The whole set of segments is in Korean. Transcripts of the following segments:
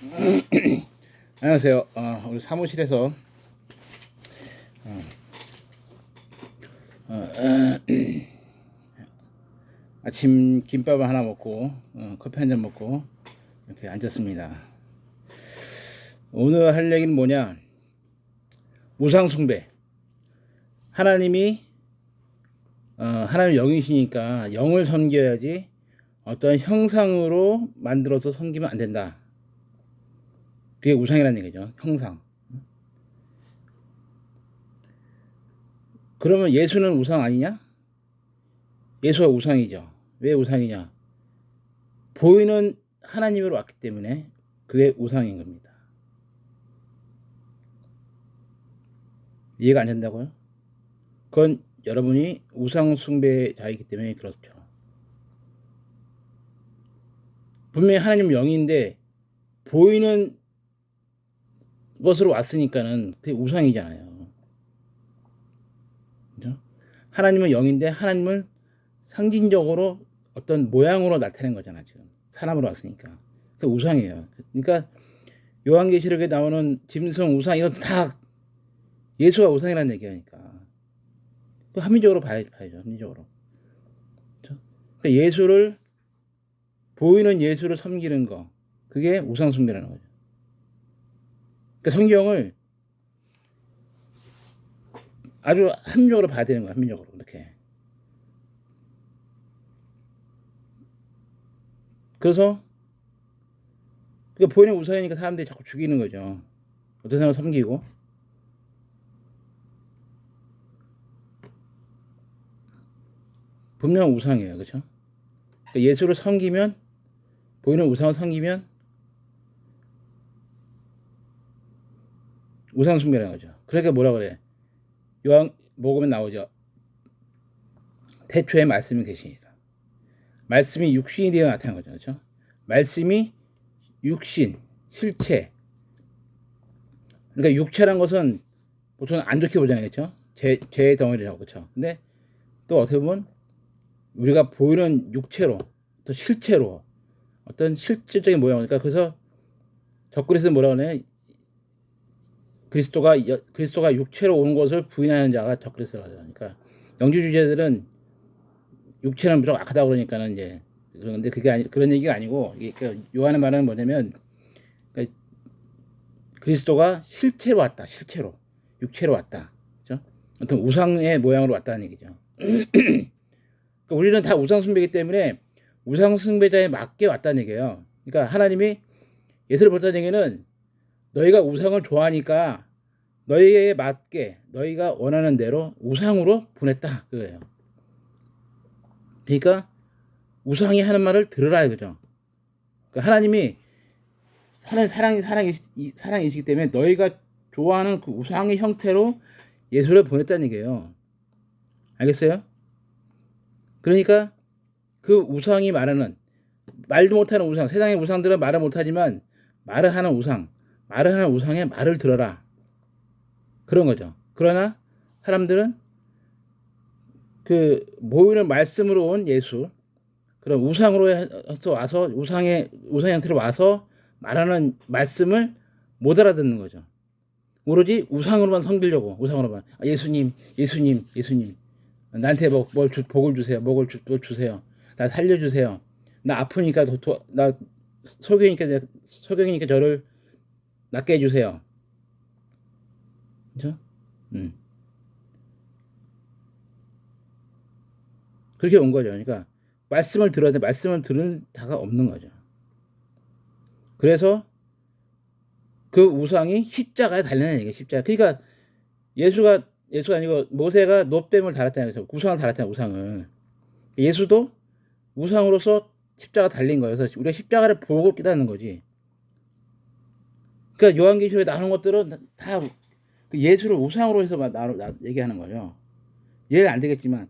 안녕하세요. 어, 우리 사무실에서 어, 어, 어, 아침 김밥 하나 먹고 어, 커피 한 잔 먹고 이렇게 앉았습니다. 오늘 할 얘기는 뭐냐? 우상 숭배. 하나님이 어, 하나님 영이시니까 영을 섬겨야지 어떤 형상으로 만들어서 섬기면 안 된다. 그게 우상이라는 얘기죠. 형상. 그러면 예수는 우상 아니냐? 예수가 우상이죠. 왜 우상이냐? 보이는 하나님으로 왔기 때문에 그게 우상인 겁니다. 이해가 안 된다고요? 그건 여러분이 우상 숭배자이기 때문에 그렇죠. 분명히 하나님 영인데 보이는 것으로 왔으니까는 그게 우상이잖아요. 그죠? 하나님은 영인데 하나님은 상징적으로 어떤 모양으로 나타낸 거잖아 지금 사람으로 왔으니까 그 우상이에요. 그러니까 요한계시록에 나오는 짐승 우상 이런 다 예수가 우상이라는 얘기하니까 그 합리적으로 봐야, 봐야죠 합리적으로. 그러니까 예수를 보이는 예수를 섬기는 거 그게 우상 숭배라는 거죠. 그러니까 성경을 아주 합리적으로 봐야 되는 거야, 합리적으로. 이렇게. 그래서, 그 보이는 우상이니까 사람들이 자꾸 죽이는 거죠. 어떤 사람을 섬기고. 분명 우상이에요. 그렇죠? 그러니까 예수를 섬기면, 보이는 우상을 섬기면 우상 숭배라는 거죠. 그러니까 뭐라 그래? 요한 복음에 나오죠. 태초에 말씀이 계시니라. 말씀이 육신이 되어 나타난 거죠. 그렇죠? 말씀이 육신, 실체. 그러니까 육체란 것은 보통 안 좋게 보잖아요. 그렇죠? 제, 죄의 덩어리라고 그렇죠? 근데 또 어떻게 보면 우리가 보이는 육체로 또 실체로 어떤 실질적인 모양이니까 그래서 적그리스도 뭐라 그러냐 그리스도가 그리스도가 육체로 온 것을 부인하는 자가 적그리스도라죠. 그러니까 영주주의자들은 육체는 무조건 악하다 그러니까는 이제 그런데 그게 아니 그런 얘기가 아니고 이게 그 요한의 말은 뭐냐면 그러니까 그리스도가 실체로 왔다. 실체로 육체로 왔다. 그죠? 어떤 우상의 모양으로 왔다는 얘기죠. 그러니까 우리는 다 우상 숭배이기 때문에 우상 숭배자에 맞게 왔다는 얘기예요. 그러니까 하나님이 예수를 보다는 얘기는 너희가 우상을 좋아하니까 너희에 맞게 너희가 원하는 대로 우상으로 보냈다 그거예요. 그러니까 우상이 하는 말을 들으라 이거죠. 그러니까 하나님이 사랑 사랑이 사랑이 사랑이시기 때문에 너희가 좋아하는 그 우상의 형태로 예수를 보냈다는 얘기예요. 알겠어요? 그러니까 그 우상이 말하는 말도 못하는 우상 세상의 우상들은 말을 못하지만 말을 하는 우상 말을 하는 우상의 말을 들어라. 그런 거죠. 그러나 사람들은 그 모이는 말씀으로 온 예수 그런 우상으로 해서 와서 우상의 우상 형태로 와서 말하는 말씀을 못 알아듣는 거죠. 오로지 우상으로만 섬기려고 우상으로만 아, 예수님 예수님 예수님 나한테 뭐, 뭘 주, 복을 주세요 주, 주세요 나 살려주세요 나 아프니까 도, 도, 나 소경이니까 소경이니까 저를 낫게 해주세요. 그죠? 음. 그렇게 온 거죠. 그러니까 말씀을 들어야 돼. 말씀을 들은 다가 없는 거죠. 그래서 그 우상이 십자가에 달리는 얘기예요. 십자가. 그러니까 예수가 예수가 아니고 모세가 노뱀을 달았잖아요. 우상을 달았잖아요. 우상을. 예수도 우상으로서 십자가 달린. 그래서 우리가 십자가를 보고 깨닫는 거지. 그러니까 요한계시록에 나오는 것들은 다그 예수를 우상으로 해서 얘기하는 거예요. 이해가 안 되겠지만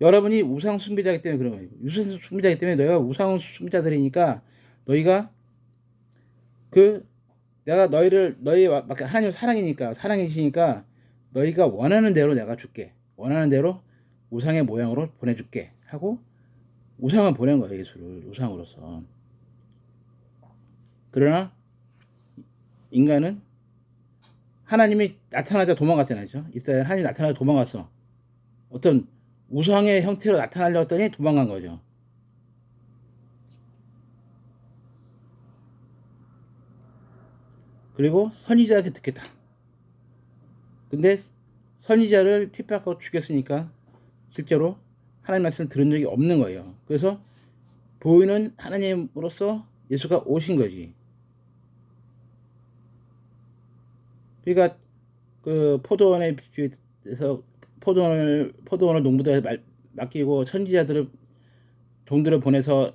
여러분이 우상 숭배자기 때문에 그런 거예요. 우상 숭배자기 때문에 너희가 우상 숭배자들이니까 너희가 그 내가 너희를 너희 하나님 사랑이니까 사랑이시니까 너희가 원하는 대로 내가 줄게. 원하는 대로 우상의 모양으로 보내줄게 하고 우상을 보낸 거예요 예수를 우상으로서. 그러나 인간은 하나님이 나타나자 도망갔잖아요. 이스라엘 하나님이 나타나자 도망갔어. 어떤 우상의 형태로 나타나려 했더니 도망간 거죠. 그리고 선지자에게 듣겠다. 근데 선지자를 핍박하고 죽였으니까 실제로 하나님 말씀을 들은 적이 없는 거예요. 그래서 보이는 하나님으로서 예수가 오신 거지. 그러니까 그 포도원에 비해서 포도원을 포도원을 농부들에 말- 맡기고 선지자들을 종들을 보내서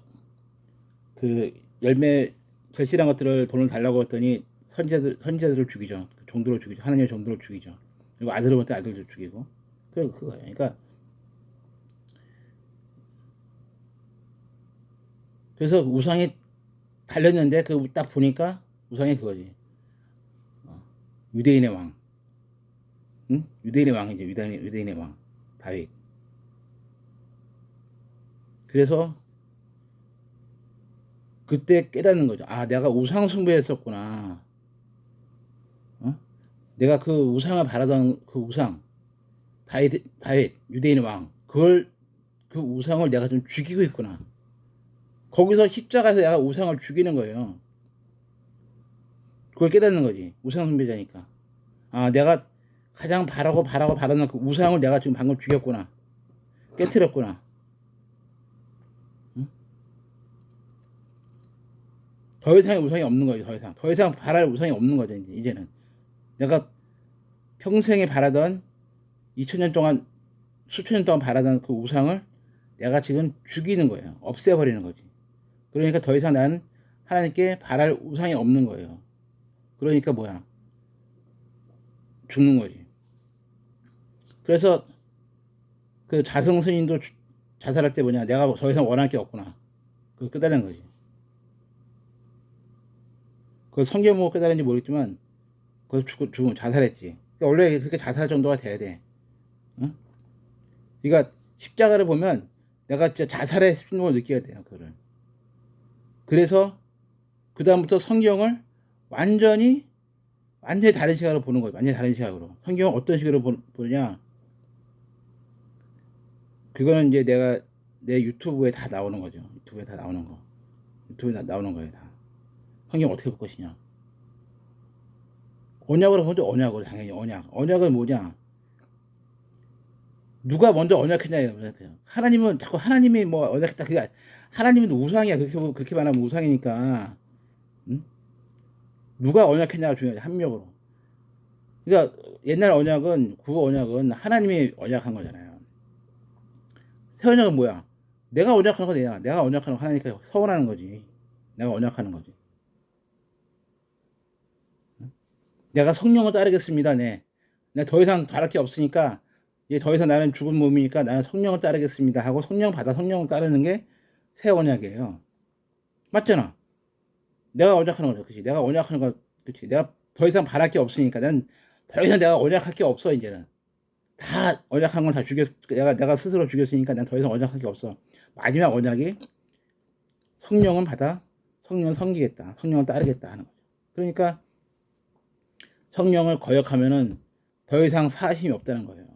그 열매 절실한 것들을 돈을 달라고 했더니 선지자들 선지자들을 죽이죠. 종들을 죽이죠. 하나님의 종들을 죽이죠. 그리고 아들을 볼때 아들을 죽이고 그 그거예요. 그러니까 그래서 우상이 달렸는데 그 딱 보니까 우상이 그거지. 어, 유대인의 왕. 응? 유대인의 왕이지. 유대인, 유대인의 왕. 다윗. 그래서 그때 깨닫는 거죠. 아, 내가 우상 숭배했었구나. 어? 내가 그 우상을 바라던 그 우상, 다윗, 다윗, 유대인의 왕, 그걸, 그 우상을 내가 좀 죽이고 있구나. 거기서 십자가에서 내가 우상을 죽이는 거예요. 그걸 깨닫는 거지. 우상 숭배자니까. 아, 내가 가장 바라고 바라고 바라는 그 우상을 내가 지금 방금 죽였구나. 깨뜨렸구나. 응? 더 이상의 우상이 없는 거죠. 더 이상. 더 이상 바랄 우상이 없는 거죠. 이제 이제는 내가 평생에 바라던 2000년 동안 수천 년 동안 바라던 그 우상을 내가 지금 죽이는 거예요. 없애버리는 거지. 그러니까 더 이상 나는 하나님께 바랄 우상이 없는 거예요. 그러니까 뭐야? 죽는 거지. 그래서 그 자성 스님도 주- 자살할 때 뭐냐? 내가 더 이상 원할 게 없구나. 그 깨달은 거지. 그 성경 뭐 깨달은지 모르겠지만 그 죽, 죽음 자살했지. 그러니까 원래 그렇게 자살 정도가 돼야 돼. 응? 그러니까 십자가를 보면 내가 진짜 자살의 심정을 느껴야 돼요. 그거를. 그래서 그 다음부터 성경을 완전히 완전히 다른 시각으로 보는 거예요. 완전히 다른 시각으로. 성경을 어떤 식으로 보, 보냐? 그거는 이제 내가 내 유튜브에 다 나오는 거죠. 유튜브에 다 나오는 거. 유튜브에 다 나오는 거예요. 다. 성경 어떻게 볼 것이냐? 언약으로 보죠. 언약으로 당연히 언약. 언약은 뭐냐? 누가 먼저 언약했냐예요. 하나님은 자꾸 하나님이 뭐 언약했다 그게 하나님은 우상이야. 그렇게 보- 그렇게 말하면 우상이니까. 응? 누가 언약했냐가 중요하지. 합력으로. 그러니까 옛날 언약은 구호 언약은 하나님이 언약한 거잖아요. 새 언약은 뭐야? 내가 언약하는 거 내가 내가 언약하는 거 하나님께 서원하는 거지. 내가 언약하는 거지. 응? 내가 성령을 따르겠습니다. 네. 내가 더 이상 바랄 게 없으니까 이제 더 이상 나는 죽은 몸이니까 나는 성령을 따르겠습니다 하고 성령 받아 성령을 따르는 게 새 언약이에요. 맞잖아. 내가 언약하는 거죠. 그치? 내가 언약하는 거, 그치? 내가 더 이상 바랄 게 없으니까 난 더 이상 내가 언약할 게 없어, 이제는. 다 언약한 건 다 죽였, 내가, 내가 스스로 죽였으니까 난 더 이상 언약할 게 없어. 마지막 언약이 성령은 받아 성령을 섬기겠다. 성령을 따르겠다 하는 거죠. 그러니까 성령을 거역하면은 더 이상 사심이 없다는 거예요.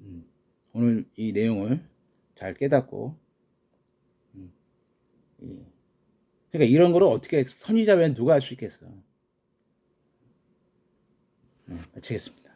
음, 오늘 이 내용을 잘 깨닫고 그러니까 이런 거를 어떻게 외에 누가 할 수 있겠어? 네, 마치겠습니다.